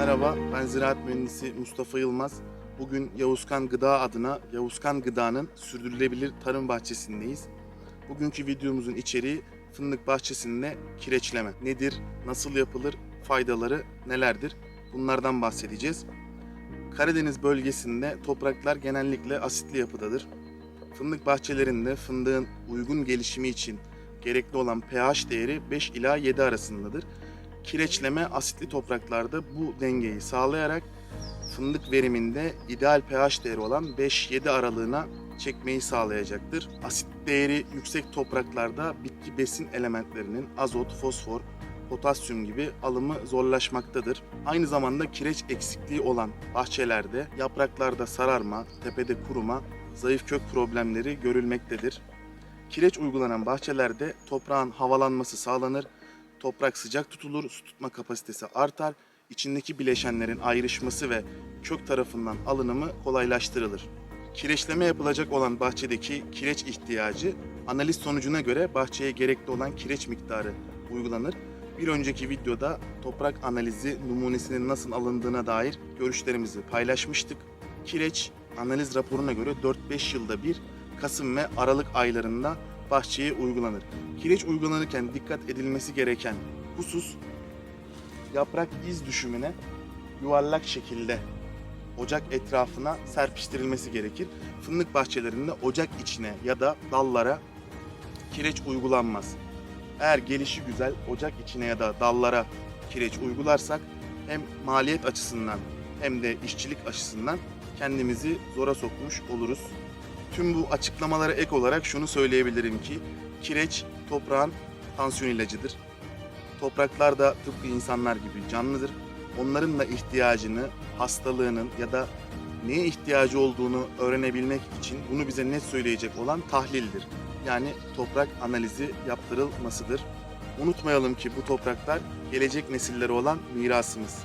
Merhaba, ben ziraat mühendisi Mustafa Yılmaz. Bugün Yavuzkan Gıda adına Yavuzkan Gıda'nın sürdürülebilir tarım bahçesindeyiz. Bugünkü videomuzun içeriği fındık bahçesinde kireçleme. Nedir, nasıl yapılır, faydaları nelerdir? Bunlardan bahsedeceğiz. Karadeniz bölgesinde topraklar genellikle asitli yapıdadır. Fındık bahçelerinde fındığın uygun gelişimi için gerekli olan pH değeri 5 ila 7 arasındadır. Kireçleme asitli topraklarda bu dengeyi sağlayarak fındık veriminde ideal pH değeri olan 5-7 aralığına çekmeyi sağlayacaktır. Asit değeri yüksek topraklarda bitki besin elementlerinin azot, fosfor, potasyum gibi alımı zorlaşmaktadır. Aynı zamanda kireç eksikliği olan bahçelerde yapraklarda sararma, tepede kuruma, zayıf kök problemleri görülmektedir. Kireç uygulanan bahçelerde toprağın havalanması sağlanır, toprak sıcak tutulur, su tutma kapasitesi artar, içindeki bileşenlerin ayrışması ve kök tarafından alınımı kolaylaştırılır. Kireçleme yapılacak olan bahçedeki kireç ihtiyacı analiz sonucuna göre bahçeye gerekli olan kireç miktarı uygulanır. Bir önceki videoda toprak analizi numunesinin nasıl alındığına dair görüşlerimizi paylaşmıştık. Kireç analiz raporuna göre 4-5 yılda bir Kasım ve Aralık aylarında bahçeye uygulanır. Kireç uygulanırken dikkat edilmesi gereken husus yaprak iz düşümüne yuvarlak şekilde ocak etrafına serpiştirilmesi gerekir. Fındık bahçelerinde ocak içine ya da dallara kireç uygulanmaz. Eğer gelişi güzel ocak içine ya da dallara kireç uygularsak hem maliyet açısından hem de işçilik açısından kendimizi zora sokmuş oluruz. Tüm bu açıklamalara ek olarak şunu söyleyebilirim ki kireç toprağın tansiyon ilacıdır. Topraklar da tıpkı insanlar gibi canlıdır. Onların da ihtiyacını, hastalığının ya da neye ihtiyacı olduğunu öğrenebilmek için bunu bize net söyleyecek olan tahlildir. Yani toprak analizi yaptırılmasıdır. Unutmayalım ki bu topraklar gelecek nesillere olan mirasımız.